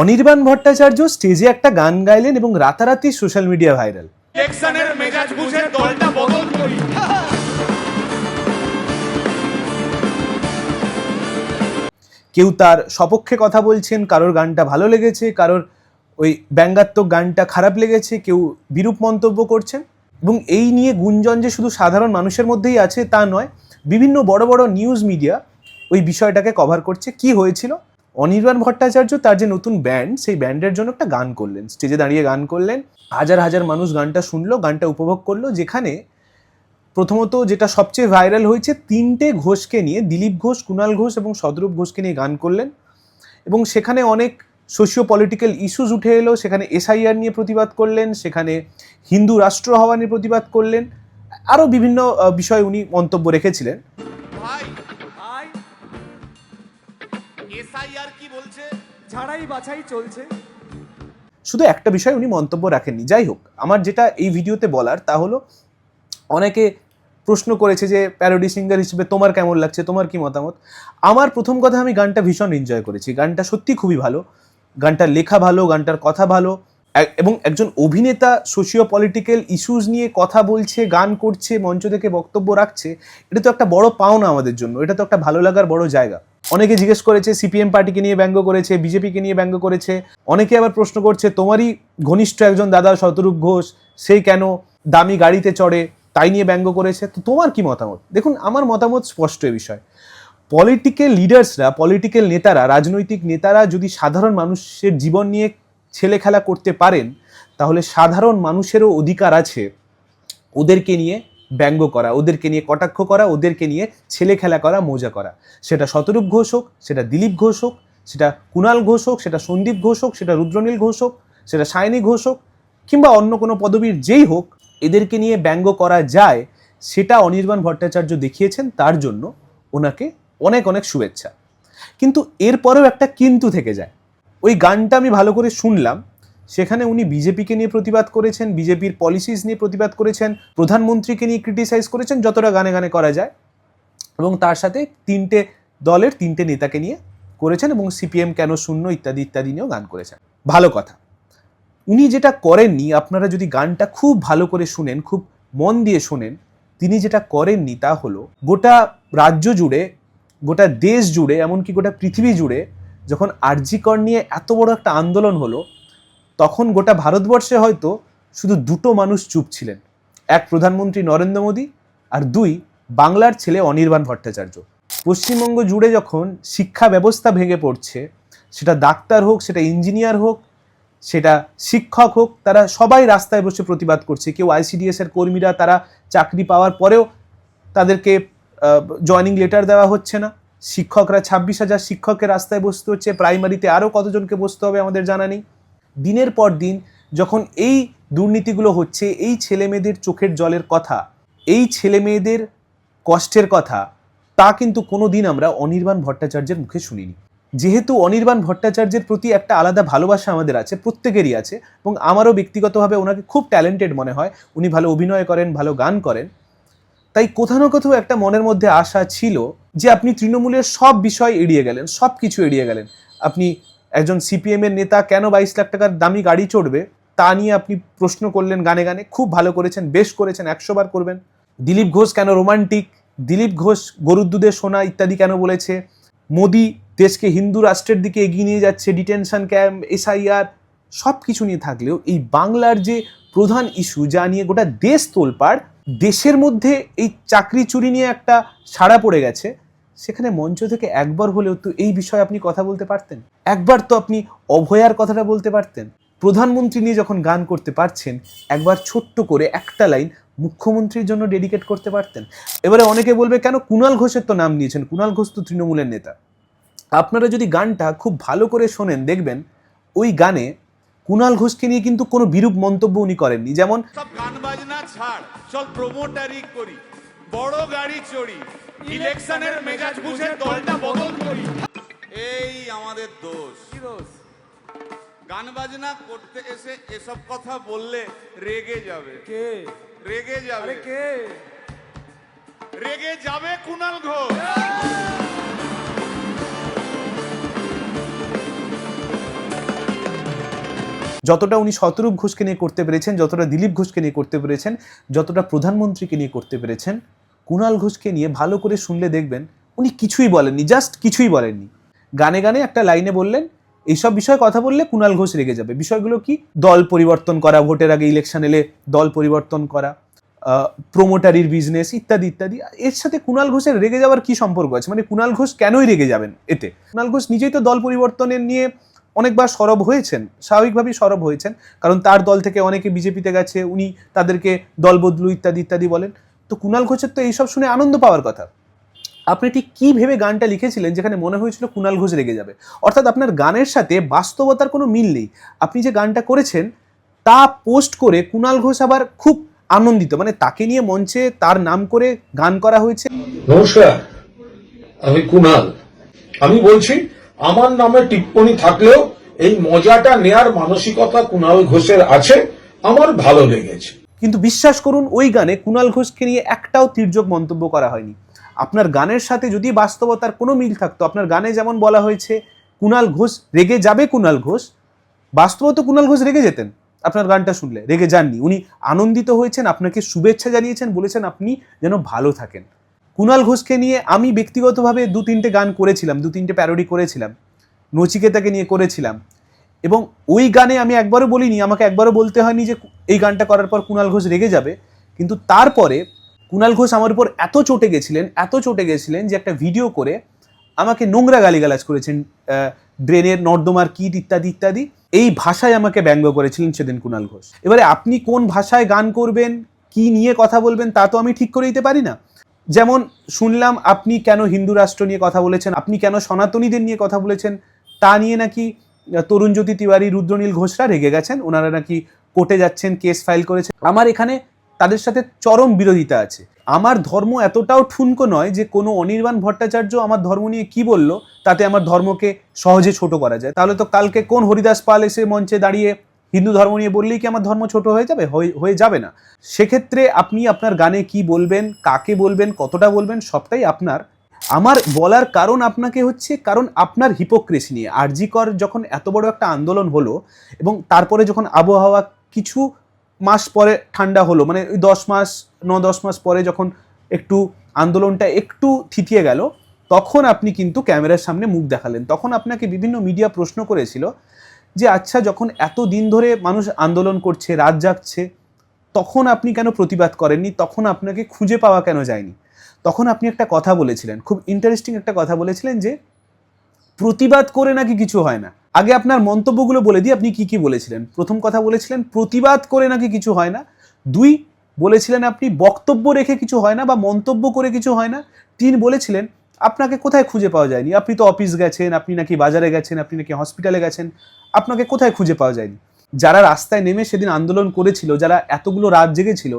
অনির্বাণ ভট্টাচার্য স্টেজে একটা গান গাইলেন এবং রাতারাতি সোশ্যাল মিডিয়া ভাইরাল। ইলেকশনের মেজাজ বুঝে দলটা বদল করি। কেউ তার সপক্ষে কথা বলছেন কারোর গানটা ভালো লেগেছে কারোর ওই ব্যঙ্গাত্মক গানটা খারাপ লেগেছে কেউ বিরূপ মন্তব্য করছেন। এবং এই নিয়ে গুঞ্জন যে শুধু সাধারণ মানুষের মধ্যেই আছে তা নয় বিভিন্ন বড় বড় নিউজ মিডিয়া ওই বিষয়টাকে কভার করছে। কি হয়েছিল? অনির্বাণ ভট্টাচার্য তার যে নতুন ব্যান্ড সেই ব্যান্ডের জন্য একটা গান করলেন। স্টেজে দাঁড়িয়ে গান করলেন। হাজার হাজার মানুষ গানটা শুনলো, গানটা উপভোগ করল, যেখানে প্রথমত যেটা সবচেয়ে ভাইরাল হয়েছে, তিনটে ঘোষকে নিয়ে, দিলীপ ঘোষ কুণাল ঘোষ এবং সদরূপ ঘোষকে নিয়ে গান করলেন। এবং সেখানে অনেক সোশিও পলিটিক্যাল ইস্যুস উঠে এলো, সেখানে এসআইআর নিয়ে প্রতিবাদ করলেন, সেখানে হিন্দু রাষ্ট্র হওয়া নিয়ে প্রতিবাদ করলেন। আরও বিভিন্ন বিষয়ে উনি মন্তব্য রেখেছিলেন। ঝাড়াই বাছাই চলছে। শুধু একটা বিষয় উনি মন্তব্য রাখেননি, যাই হোক, আমার যেটা এই ভিডিওতে বলার তা হলো, অনেকে প্রশ্ন করেছে যে প্যারোডি সিঙ্গার হিসেবে তোমার কেমন লাগছে, তোমার কি মতামত? আমার প্রথম কথা, আমি গানটা ভীষণ এনজয় করেছি। গানটা সত্যি খুবই ভালো। গানটার লেখা ভালো, গানটার কথা ভালো। এবং একজন অভিনেতা সোশিও পলিটিক্যাল ইস্যুস নিয়ে কথা বলছে, গান করছে, মঞ্চ থেকে বক্তব্য রাখছে, এটা তো একটা বড় পাওনা আমাদের জন্য। এটা তো একটা ভালো লাগার বড় জায়গা। অনেকে জিজ্ঞেস করেছে সিপিএম পার্টিকে নিয়ে ব্যঙ্গ করেছে বিজেপিকে নিয়ে ব্যঙ্গ করেছে। অনেকে আবার প্রশ্ন করছে, তোমারই ঘনিষ্ঠ একজন দাদা শতরূপ ঘোষ সেই কেন দামি গাড়িতে চড়ে, তাই নিয়ে ব্যঙ্গ করেছে? তো তোমার কি মতামত? দেখুন, আমার মতামত স্পষ্ট এ বিষয়। পলিটিক্যাল লিডার্সরা পলিটিক্যাল নেতারা, রাজনৈতিক নেতারা যদি সাধারণ মানুষের জীবন নিয়ে ছেলে খেলা করতে পারেন, তাহলে সাধারণ মানুষেরও অধিকার আছে ওদেরকে নিয়ে ব্যঙ্গ করা, ওদেরকে নিয়ে কটাক্ষ করা, ওদেরকে নিয়ে ছেলে খেলা করা, মজা করা। সেটা শতরূপ ঘোষ হোক, সেটা দিলীপ ঘোষ হোক, সেটা কুণাল ঘোষ হোক, সেটা সন্দীপ ঘোষ হোক, সেটা রুদ্রনীল ঘোষ হোক, সেটা সায়নী ঘোষ হোক, কিংবা অন্য কোনো পদবীর যেই হোক, এদেরকে নিয়ে ব্যঙ্গ করা যায়, সেটা অনির্বাণ ভট্টাচার্য দেখিয়েছেন, তার জন্য ওনাকে অনেক অনেক শুভেচ্ছা। কিন্তু এরপরেও একটা কিন্তু থেকে যায়। ওই গানটা আমি ভালো করে শুনলাম সেখানে উনি বিজেপিকে নিয়ে প্রতিবাদ করেছেন, বিজেপির পলিসিস নিয়ে প্রতিবাদ করেছেন, প্রধানমন্ত্রীকে নিয়ে ক্রিটিসাইজ করেছেন, যতটা গানে গানে করা যায়। এবং তার সাথে তিনটে দলের তিনটে নেতাকে নিয়ে করেছেন এবং সিপিএম কেন শূন্য ইত্যাদি ইত্যাদি নিয়েও গান করেছেন। ভালো কথা। উনি যেটা করেননি, আপনারা যদি গানটা খুব ভালো করে শুনেন, খুব মন দিয়ে শোনেন, তিনি যেটা করেননি তা হলো গোটা রাজ্য জুড়ে, গোটা দেশ জুড়ে, এমনকি গোটা পৃথিবী জুড়ে যখন আরজিকর নিয়ে এত বড় একটা আন্দোলন হলো তখন গোটা ভারতবর্ষে হয়তো শুধু দুটো মানুষ চুপ ছিলেন। এক প্রধানমন্ত্রী নরেন্দ্র মোদী আর দুই বাংলার ছেলে অনির্বাণ ভট্টাচার্য। পশ্চিমবঙ্গ জুড়ে যখন শিক্ষা ব্যবস্থা ভেঙে পড়ছে, সেটা ডাক্তার হোক, সেটা ইঞ্জিনিয়ার হোক, সেটা শিক্ষক হোক, তারা সবাই রাস্তায় বসে প্রতিবাদ করছে। কেউ আইসিডিএস এর কর্মীরা তারা চাকরি পাওয়ার পরেও তাদেরকে জয়নিং লেটার দেওয়া হচ্ছে না। শিক্ষকরা ছাব্বিশ হাজার শিক্ষকের রাস্তায় বসতে হচ্ছে। প্রাইমারিতে আরও কতজনকে বসতে হবে আমাদের জানা নেই। দিনের পর দিন যখন এই দুর্নীতিগুলো হচ্ছে, এই ছেলে মেয়েদের চোখের জলের কথা, এই ছেলে মেয়েদের কষ্টের কথা, তা কিন্তু কোনো দিন আমরা অনির্বাণ ভট্টাচার্যের মুখে শুনিনি। যেহেতু অনির্বাণ ভট্টাচার্যের প্রতি একটা আলাদা ভালোবাসা আমাদের আছে, প্রত্যেকেরই আছে, এবং আমারও ব্যক্তিগতভাবে ওনাকে খুব ট্যালেন্টেড মনে হয়। উনি ভালো অভিনয় করেন, ভালো গান করেন। তাই কোথাও না কোথাও একটা মনের মধ্যে আশা ছিল যে আপনি তৃণমূলের সব বিষয় এড়িয়ে গেলেন, সব কিছু এড়িয়ে গেলেন। আপনি একজন সিপিএম এর নেতা কেন বাইশ লাখ টাকার দামি গাড়ি চড়বে, তা নিয়ে আপনি প্রশ্ন করলেন গানে গানে। খুব ভালো করেছেন, বেশ করেছেন, একশো বার করবেন। দিলীপ ঘোষ কেন রোমান্টিক? দিলীপ ঘোষ গরুর দুধে সোনা ইত্যাদি কেন বলেছে? মোদি দেশকে হিন্দু রাষ্ট্রের দিকে এগিয়ে নিয়ে যাচ্ছে, ডিটেনশন ক্যাম্প, এসআইআর সব কিছু নিয়ে থাকলেও এই বাংলার যে প্রধান ইস্যু, যা নিয়ে গোটা দেশ তোলপাড়, দেশের মধ্যে এই চাকরি চুরি নিয়ে একটা সাড়া পড়ে গেছে। সেখানে মঞ্চ থেকে একবার হলেও তো এই বিষয়ে আপনি কথা বলতে পারতেন? একবার তো আপনি অভয়ার কথাটা বলতে পারতেন। প্রধানমন্ত্রী নিয়ে যখন গান করতে পারছেন, একবার ছোট্ট করে একটা লাইন মুখ্যমন্ত্রীর জন্য ডেডিকেট করতে পারতেন। এবারে অনেকে বলবে, কেন কুণাল ঘোষের তো নাম নিয়েছেন? কুণাল ঘোষ তো তৃণমূলের নেতা। আপনারা যদি গানটা খুব ভালো করে শোনেন, দেখবেন ওই গানে কুণাল ঘোষকে নিয়ে কিন্তু কোনো বিরূপ মন্তব্য উনি করেননি। যেমন সব গান বাজনা ছাড়, চল প্রমোটারি করি, বড় গাড়ি চড়ি ইলেকশনের মেজাজ বুঝে দলটা বদল করি। এই আমাদের দোষ। কি দোষ? গান বাজনা করতে এসে এসব কথা বললে রেগে যাবে। কে? রেগে যাবে। কে? রেগে যাবে কুণাল ঘোষ। যতটা উনি শতরূপ ঘোষকে নিয়ে করতে পেরেছেন যতটা দিলীপ ঘোষকে নিয়ে করতে পেরেছেন যতটা প্রধানমন্ত্রীকে নিয়ে করতে পেরেছেন কুণাল ঘোষকে নিয়ে ভালো করে শুনলে দেখবেন উনি কিছুই বলেননি জাস্ট কিছুই বলেননি। গানে গানে একটা লাইনে বললেন, এইসব বিষয়ে কথা বললে কুণাল ঘোষ রেগে যাবে। বিষয়গুলো কি? দল পরিবর্তন করা, ভোটের আগে ইলেকশন এলে দল পরিবর্তন করা প্রোমোটারির বিজনেস ইত্যাদি ইত্যাদি। এর সাথে কুণাল ঘোষের রেগে যাওয়ার কি সম্পর্ক আছে? মানে কুণাল ঘোষ কেনই রেগে যাবেন এতে? কুণাল ঘোষ নিজেই তো দল পরিবর্তনের নিয়ে অনেকবার সরব হয়েছেন, স্বাভাবিকভাবেই সরব হয়েছেন। কারণ তার দল থেকে অনেকে বিজেপিতে গেছে, উনি তাদেরকে দল বদলু ইত্যাদি ইত্যাদি বলেন। তো কুণাল ঘোষের তো এইসব শুনে আনন্দ পাওয়ার কথা। আপনি ঠিক কী ভেবে গানটা লিখেছিলেন যেখানে মনে হয়েছিল কুণাল ঘোষ রেগে যাবে? অর্থাৎ আপনার গানের সাথে বাস্তবতার কোনো মিল নেই। আপনি যে গানটা করেছেন, তা পোস্ট করে কুণাল ঘোষ আবার খুব আনন্দিত। মানে তাকে নিয়ে মঞ্চে তার নাম করে গান করা হয়েছে। নমস্কার, আমি কুনাল। আমি বলছি, আমার নামে টিপ্পনি থাকলেও এই মজাটা নেয়ার মানসিকতা কুনাল ঘোষের আছে, আমার ভালো লেগেছে। কিন্তু বিশ্বাস করুন, ওই গানে কুণাল ঘোষকে নিয়ে একটাও তির্যক মন্তব্য করা হয়নি। আপনার গানের সাথে যদি বাস্তবতার কোনো মিল থাকতো, আপনার গানে যেমন বলা হয়েছে কুণাল ঘোষ রেগে যাবে কুণাল ঘোষ, বাস্তবত কুণাল ঘোষ রেগে যেতেন। আপনার গানটা শুনলে, রেগে যাননি। উনি আনন্দিত হয়েছেন, আপনাকে শুভেচ্ছা জানিয়েছেন, বলেছেন আপনি যেন ভালো থাকেন। কুণাল ঘোষকে নিয়ে আমি ব্যক্তিগতভাবে দু তিনটে গান করেছিলাম দু তিনটে প্যারোডি করেছিলাম, নচিকেতাকে নিয়ে করেছিলাম। এবং ওই গানে আমি একবারও বলিনি, আমাকে একবারও বলতে হয়নি যে এই গানটা করার পর কুণাল ঘোষ রেগে যাবে। কিন্তু তারপরে কুণাল ঘোষ আমার উপর এত চটে গেছিলেন, এত চটে গেছিলেন যে একটা ভিডিও করে আমাকে নোংরা গালিগালাজ করেছেন ড্রেনের নর্দমার কীট ইত্যাদি ইত্যাদি। এই ভাষায় আমাকে ব্যঙ্গ করেছিলেন সেদিন কুণাল ঘোষ। এবারে আপনি কোন ভাষায় গান করবেন, কি নিয়ে কথা বলবেন তা তো আমি ঠিক করে দিতে পারি না। যেমন শুনলাম আপনি কেন হিন্দু রাষ্ট্র নিয়ে কথা বলেছেন, আপনি কেন সনাতনীদের নিয়ে কথা বলেছেন, তা নিয়ে নাকি তরুণজ্যোতি তিওয়ারি, রুদ্রনীল ঘোষরা রেগে গেছেন। ওনারা নাকি কোর্টে যাচ্ছেন, কেস ফাইল করেছেন। আমার এখানে তাদের সাথে চরম বিরোধিতা আছে। আমার ধর্ম এতটাও ঠুনকো নয় যে কোনো অনির্বাণ ভট্টাচার্য আমার ধর্ম নিয়ে কি বলল, তাতে আমার ধর্মকে সহজে ছোট করা যায়। তাহলে তো কালকে কোন হরিদাস পাল এসে মঞ্চে দাঁড়িয়ে হিন্দু ধর্ম নিয়ে বললেই কি আমার ধর্ম ছোট হয়ে যাবে? হয়ে- যাবে না। সেক্ষেত্রে আপনি আপনার গানে কি বলবেন, কাকে বলবেন, কতটা বলবেন, সবটাই আপনার। আমার বলার কারণ আপনাকে হচ্ছে কারণ আপনার হিপোক্রেসি নিয়ে। আরজিকর যখন এত বড় একটা আন্দোলন হলো এবং তারপরে যখন আবহাওয়া কিছু মাস পরে ঠান্ডা হলো মানে ওই দশ মাস, ন দশ মাস পরে যখন একটু আন্দোলনটা একটু থিতিয়ে গেল, তখন আপনি কিন্তু ক্যামেরার সামনে মুখ দেখালেন। তখন আপনাকে বিভিন্ন মিডিয়া প্রশ্ন করেছিল যে আচ্ছা যখন এত দিন ধরে মানুষ আন্দোলন করছে, রাত জাগছে, তখন আপনি কেন প্রতিবাদ করেননি? তখন আপনাকে খুঁজে পাওয়া কেন যায়নি? তখন আপনি একটা কথা বলেছিলেন, খুব ইন্টারেস্টিং একটা কথা বলেছিলেন যে, প্রতিবাদ করে নাকি কিছু হয় না। আগে আপনার মন্তব্যগুলো বলে দিই আপনি কি কি বলেছিলেন? প্রথম কথা বলেছিলেন, প্রতিবাদ করে নাকি কিছু হয় না। দুই, বলেছিলেন আপনি বক্তব্য রেখে কিছু হয় না বা মন্তব্য করে কিছু হয় না। তিন, বলেছিলেন আপনাকে কোথায় খুঁজে পাওয়া যায়নি? আপনি তো অফিস গেছেন, আপনি নাকি বাজারে গেছেন, আপনি নাকি হসপিটালে গেছেন, আপনাকে কোথায় খুঁজে পাওয়া যায়নি? যারা রাস্তায় নেমে সেদিন আন্দোলন করেছিল, যারা এতগুলো রাত জেগেছিল,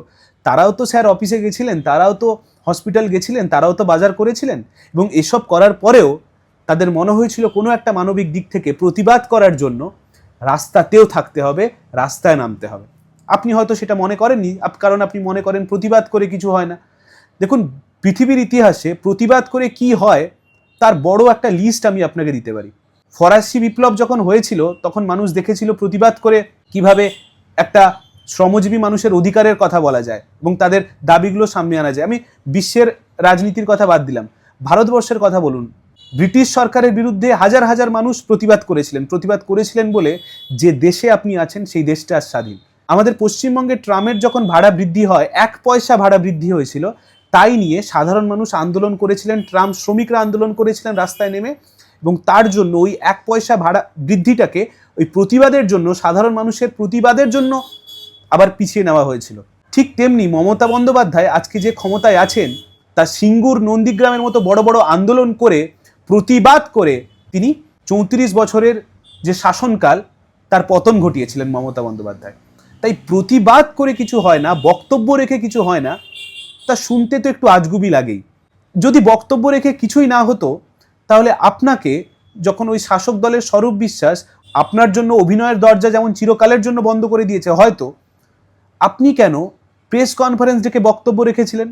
তারাও তো স্যার অফিসে গেছিলেন, তারাও তো হসপিটাল গেছিলেন, তারাও তো বাজার করেছিলেন এবং এসব করার পরেও তাদের মনে হয়েছিল কোনো একটা মানবিক দিক থেকে প্রতিবাদ করার জন্য রাস্তাতেও থাকতে হবে, রাস্তায় নামতে হবে। আপনি হয়তো সেটা মনে করেননি কারণ আপনি মনে করেন প্রতিবাদ করে কিছু হয় না। দেখুন, পৃথিবীর ইতিহাসে প্রতিবাদ করে কি হয়, তার বড় একটা লিস্ট আমি আপনাকে দিতে পারি। ফরাসি বিপ্লব যখন হয়েছিল, তখন মানুষ দেখেছিল প্রতিবাদ করে কীভাবে একটা শ্রমজীবী মানুষের অধিকারের কথা বলা যায় এবং তাদের দাবিগুলো সামনে আনা যায়। আমি বিশ্বের রাজনীতির কথা বাদ দিলাম। ভারতবর্ষের কথা বলুন। ব্রিটিশ সরকারের বিরুদ্ধে হাজার হাজার মানুষ প্রতিবাদ করেছিলেন। প্রতিবাদ করেছিলেন বলে যে দেশে আপনি আছেন, সেই দেশটা আজ স্বাধীন। আমাদের পশ্চিমবঙ্গে ট্রামের যখন ভাড়া বৃদ্ধি হয়, এক পয়সা ভাড়া বৃদ্ধি হয়েছিল, তাই নিয়ে সাধারণ মানুষ আন্দোলন করেছিলেন, ট্রাম শ্রমিকরা আন্দোলন করেছিলেন রাস্তায় নেমে এবং তার জন্য ওই এক পয়সা ভাড়া বৃদ্ধিটাকে ওই প্রতিবাদের জন্য, সাধারণ মানুষের প্রতিবাদের জন্য আবার পিছিয়ে নেওয়া হয়েছিল। ঠিক তেমনি মমতা বন্দ্যোপাধ্যায় আজকে যে ক্ষমতায় আছেন, তা সিঙ্গুর নন্দীগ্রামের মতো বড় বড় আন্দোলন করে, প্রতিবাদ করে তিনি চৌত্রিশ বছরের যে শাসনকাল, তার পতন ঘটিয়েছিলেন মমতা বন্দ্যোপাধ্যায়। তাই প্রতিবাদ করে কিছু হয় না, বক্তব্য রেখে কিছু হয় না, তা শুনতে তো একটু আজগুবি লাগেই। যদি বক্তব্য রেখে কিছুই না হতো, তাহলে আপনাকে যখন ওই শাসক দলের স্বরূপ বিশ্বাস, আপনার জন্য অভিনয়ের দরজা যেমন চিরকালের জন্য বন্ধ করে দিয়েছে, হয়তো আপনি কেন প্রেস কনফারেন্স ডেকে বক্তব্য রেখেছিলেন?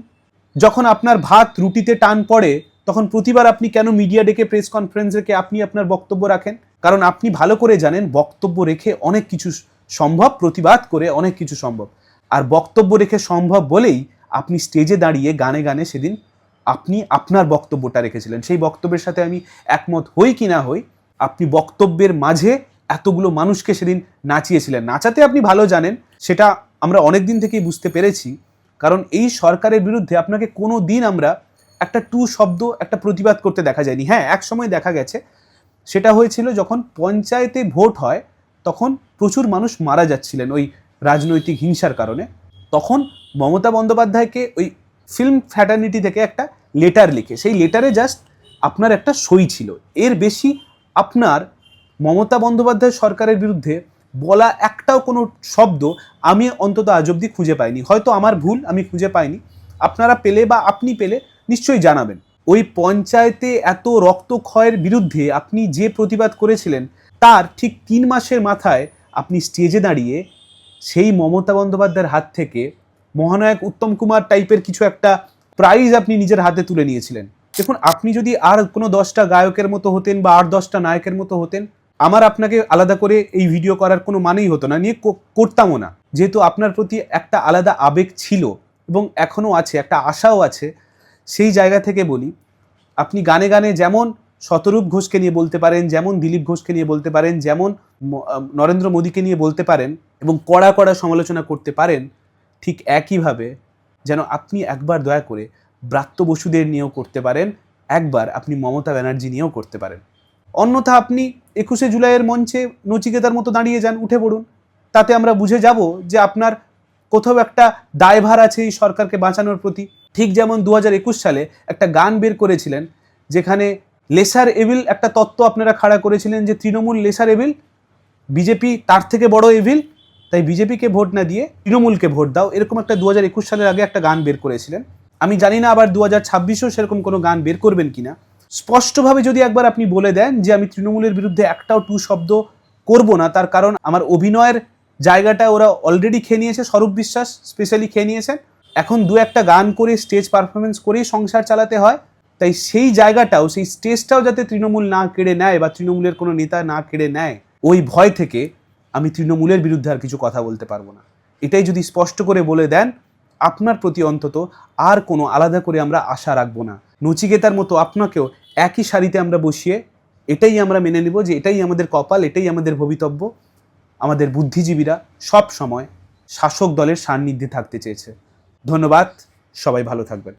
যখন আপনার ভাত রুটিতে টান পড়ে, তখন প্রতিবার আপনি কেন মিডিয়া ডেকে প্রেস কনফারেন্স রেখে আপনি আপনার বক্তব্য রাখেন? কারণ আপনি ভালো করে জানেন, বক্তব্য রেখে অনেক কিছু সম্ভব, প্রতিবাদ করে অনেক কিছু সম্ভব। আর বক্তব্য রেখে সম্ভব বলেই আপনি স্টেজে দাঁড়িয়ে গানে গানে সেদিন আপনি আপনার বক্তব্যটা রেখেছিলেন। সেই বক্তব্যের সাথে আমি একমত হই কি না হই, আপনি বক্তব্যের মাঝে এতগুলো মানুষকে সেদিন নাচিয়েছিলেন। নাচাতে আপনি ভালো জানেন, সেটা আমরা অনেক দিন থেকেই বুঝতে পেরেছি, কারণ এই সরকারের বিরুদ্ধে আপনাকে কোনো দিন আমরা একটা টু শব্দ, একটা প্রতিবাদ করতে দেখা যায়নি। হ্যাঁ এক সময় দেখা গেছে, সেটা হয়েছিল যখন পঞ্চায়েতে ভোট হয়, তখন প্রচুর মানুষ মারা যাচ্ছিলেন ওই রাজনৈতিক হিংসার কারণে। তখন মমতা বন্দ্যোপাধ্যায়কে ওই ফিল্ম ফ্যাটার্নিটি থেকে একটা লেটার লিখে, সেই লেটারে জাস্ট আপনার একটা সই ছিল। এর বেশি আপনার মমতা বন্দ্যোপাধ্যায় সরকারের বিরুদ্ধে বলা একটাও কোনো শব্দ আমি অন্তত আজ অব্দি খুঁজে পাইনি। হয়তো আমার ভুল, আমি খুঁজে পাইনি। আপনারা পেলে বা আপনি পেলে নিশ্চয়ই জানাবেন। ওই পঞ্চায়েতে এত রক্তক্ষয়ের বিরুদ্ধে আপনি যে প্রতিবাদ করেছিলেন, তার ঠিক তিন মাসের মাথায় আপনি স্টেজে দাঁড়িয়ে সেই মমতা বন্দ্যোপাধ্যায়ের হাত থেকে মহানায়ক উত্তম কুমার টাইপের কিছু একটা প্রাইজ আপনি নিজের হাতে তুলে নিয়েছিলেন। দেখুন, আপনি যদি আর কোনো দশটা গায়কের মতো হতেন বা আর দশটা নায়কের মতো হতেন আমার আপনাকে আলাদা করে এই ভিডিও করার কোনো মানেই হতো না, নিয়ে করতামও না। যেহেতু আপনার প্রতি একটা আলাদা আবেগ ছিল এবং এখনও আছে, একটা আশাও আছে, সেই জায়গা থেকে বলি, আপনি গানে গানে যেমন শতরূপ ঘোষকে নিয়ে বলতে পারেন, যেমন দিলীপ ঘোষকে নিয়ে বলতে পারেন, যেমন নরেন্দ্র মোদীকে নিয়ে বলতে পারেন এবং কড়া কড়া সমালোচনা করতে পারেন, ঠিক একইভাবে যেন আপনি একবার দয়া করে ব্রাত্য বসুদের নিয়েও করতে পারেন, একবার আপনি মমতা ব্যানার্জি নিয়েও করতে পারেন। অন্যথা আপনি একুশে জুলাইয়ের মঞ্চে নচিকেতার মতো দাঁড়িয়ে যান, উঠে পড়ুন। তাতে আমরা বুঝে যাব যে আপনার কোথাও একটা দায়ভার আছে এই সরকারকে বাঁচানোর প্রতি। ঠিক যেমন দু সালে একটা গান বের করেছিলেন, যেখানে লেসার এভিল একটা তত্ত্ব আপনারা খাড়া করেছিলেন যে তৃণমূল লেসার এভিল, বিজেপি তার থেকে বড় এভিল, তাই বিজেপিকে ভোট না দিয়ে তৃণমূলকে ভোট দাও। এরকম একটা দু সালের আগে একটা গান বের করেছিলেন। আমি জানি না আবার দু হাজার সেরকম কোনো গান বের করবেন কিনা। স্পষ্টভাবে যদি একবার আপনি বলে দেন যে আমি তৃণমূলের বিরুদ্ধে একটাও টু শব্দ করব না, তার কারণ আমার অভিনয়ের জায়গাটা ওরা অলরেডি খেয়ে নিয়েছে, স্বরূপ বিশ্বাস স্পেশালি খেয়ে নিয়েছেন। এখন দু একটা গান করে স্টেজ পারফরমেন্স করেই সংসার চালাতে হয়, তাই সেই জায়গাটাও, সেই স্টেজটাও যাতে তৃণমূল না কেড়ে নেয় বা তৃণমূলের কোনো নেতা না কেড়ে নেয়, ওই ভয় থেকে আমি তৃণমূলের বিরুদ্ধে আর কিছু কথা বলতে পারব না। এটাই যদি স্পষ্ট করে বলে দেন, আপনার প্রতি অন্তত আর কোনো আলাদা করে আমরা আশা রাখব না। নচিকেতার মতো আপনাকেও একই সারিতে আমরা বসিয়ে এটাই আমরা মেনে নেব যে এটাই আমাদের কপাল, এটাই আমাদের ভবিতব্য। আমাদের বুদ্ধিজীবীরা সব সময় শাসক দলের সান্নিধ্যে থাকতে চেয়েছে। ধন্যবাদ, সবাই ভালো থাকবেন।